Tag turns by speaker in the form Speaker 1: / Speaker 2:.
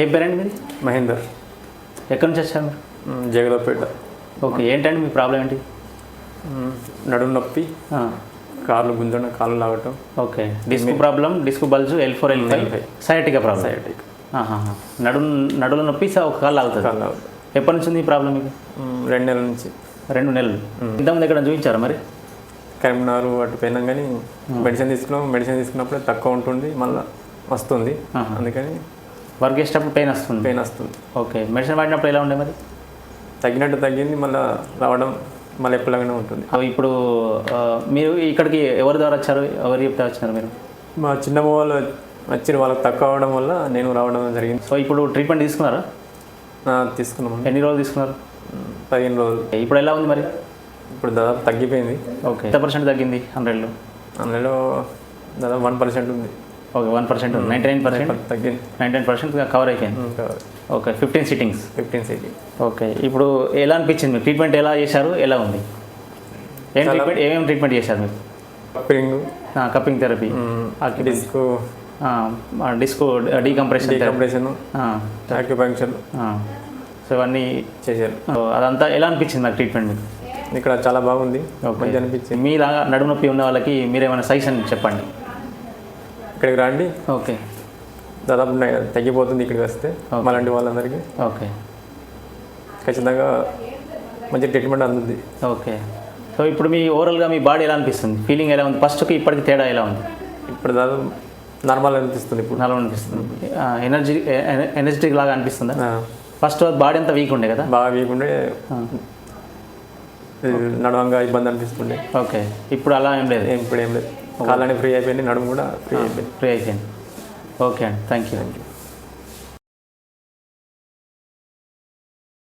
Speaker 1: ఏం పేరండి మీది?
Speaker 2: మహేందర్.
Speaker 1: ఎక్కడి నుంచి వచ్చారు మీరు?
Speaker 2: జగదపేట.
Speaker 1: ఓకే ఏంటండి మీ ప్రాబ్లం ఏంటి?
Speaker 2: నడుము నొప్పి కాళ్ళు గుంజడం కాళ్ళు లాగటం.
Speaker 1: Okay disc problem disc bulge L four L five
Speaker 2: L5.
Speaker 1: Sciatica problem.
Speaker 2: Sciatic
Speaker 1: నడు నడులు నొప్పి ఒక కాళ్ళు ఆగుతుంది
Speaker 2: కాళ్ళు లాగటం
Speaker 1: ఎప్పటి నుంచి ఉంది ఈ ప్రాబ్లం మీకు?
Speaker 2: రెండు నెలల నుంచి.
Speaker 1: రెండు నెలలు. ఇంతకుముందు ఎక్కడ చూపించారా మరి?
Speaker 2: కరీంనగర్ అటు పోయినాం కానీ మెడిసిన్ తీసుకున్నాం మెడిసిన్ తీసుకున్నప్పుడు తక్కువ ఉంటుంది మళ్ళీ వస్తుంది. అందుకని
Speaker 1: వర్క్ చేసేటప్పుడు పెయిన్ వస్తుంది.
Speaker 2: పెయిన్ వస్తుంది.
Speaker 1: ఓకే మెడిసిన్ వాడినప్పుడు ఎలా ఉండే మరి?
Speaker 2: తగ్గినట్టు తగ్గింది మళ్ళీ రావడం మళ్ళీ ఎప్పటిలాగానే ఉంటుంది.
Speaker 1: అవి ఇప్పుడు మీరు ఇక్కడికి ఎవరి ద్వారా వచ్చారు? ఎవరు చెప్తే వచ్చినారు మీరు?
Speaker 2: మా చిన్నమ్మ వాళ్ళు వచ్చి వాళ్ళకి తక్కువ అవడం వల్ల నేను రావడం జరిగింది.
Speaker 1: సో ఇప్పుడు ట్రీట్మెంట్ తీసుకున్నారా?
Speaker 2: ఆ, తీసుకున్నాము
Speaker 1: ఎన్ని రోజులు తీసుకున్నారు?
Speaker 2: పదిహేను రోజులు.
Speaker 1: ఇప్పుడు ఎలా ఉంది మరి?
Speaker 2: ఇప్పుడు దాదాపు తగ్గిపోయింది.
Speaker 1: ఓకే ఎంత పర్సెంట్ తగ్గింది? హండ్రెడ్లో?
Speaker 2: అందులో దాదాపు వన్ పర్సెంట్ ఉంది.
Speaker 1: Okay one percent ninety nine percent
Speaker 2: తగ్గింది
Speaker 1: నైంటీ నైన్ పర్సెంట్ కవర్ అయిపోయింది. Okay fifteen sittings
Speaker 2: fifteen sitting
Speaker 1: okay ఇప్పుడు ఎలా అనిపించింది? మీకు ట్రీట్మెంట్ ఎలా చేశారు? ఎలా ఉంది? ఏం ట్రీట్మెంట్ ఏమేమి ట్రీట్మెంట్ చేశారు మీరు?
Speaker 2: Cupping
Speaker 1: cupping therapy
Speaker 2: disc
Speaker 1: disc decompression
Speaker 2: decompression acupuncture
Speaker 1: so ఇవన్నీ
Speaker 2: చేశారు.
Speaker 1: అదంతా ఎలా అనిపించింది నాకు ట్రీట్మెంట్ మీకు?
Speaker 2: ఇక్కడ చాలా బాగుంది. మంచి అనిపించింది.
Speaker 1: మీలాగా నడుము నొప్పి ఉన్న వాళ్ళకి మీరేమైనా సజెషన్ చెప్పండి.
Speaker 2: ఇక్కడికి రండి.
Speaker 1: ఓకే.
Speaker 2: దాదాపు తగ్గిపోతుంది ఇక్కడికి వస్తే. మాలాంటి వాళ్ళందరికీ.
Speaker 1: ఓకే.
Speaker 2: ఖచ్చితంగా మంచి ట్రీట్మెంట్ అందుతుంది
Speaker 1: ఓకే. సో ఇప్పుడు మీ ఓవరాల్గా మీ బాడీ ఎలా అనిపిస్తుంది? ఫీలింగ్ ఎలా ఉంది? ఫస్ట్కి ఇప్పటికి తేడా ఎలా ఉంది?
Speaker 2: ఇప్పుడు దాదాపు నార్మల్ అనిపిస్తుంది ఇప్పుడు.
Speaker 1: నాలో అనిపిస్తుంది. ఎనర్జీ ఎనర్జెటిక్ లాగా అనిపిస్తుందా? ఫస్ట్ బాడీ అంతా వీక్ ఉండే కదా?
Speaker 2: బాగా వీకుండే
Speaker 1: ఆ,
Speaker 2: నడవంగా ఇబ్బంది అనిపిస్తుండే.
Speaker 1: ఓకే. ఇప్పుడు అలా ఏం లేదు?
Speaker 2: ఇప్పుడు ఏం లేదు. కాళ్ళని ఫ్రీ అయిపోయింది నడుము కూడా ఫ్రీ అయిపోయింది.
Speaker 1: ఫ్రీ అయిపోయింది. ఓకే అండి. Thank you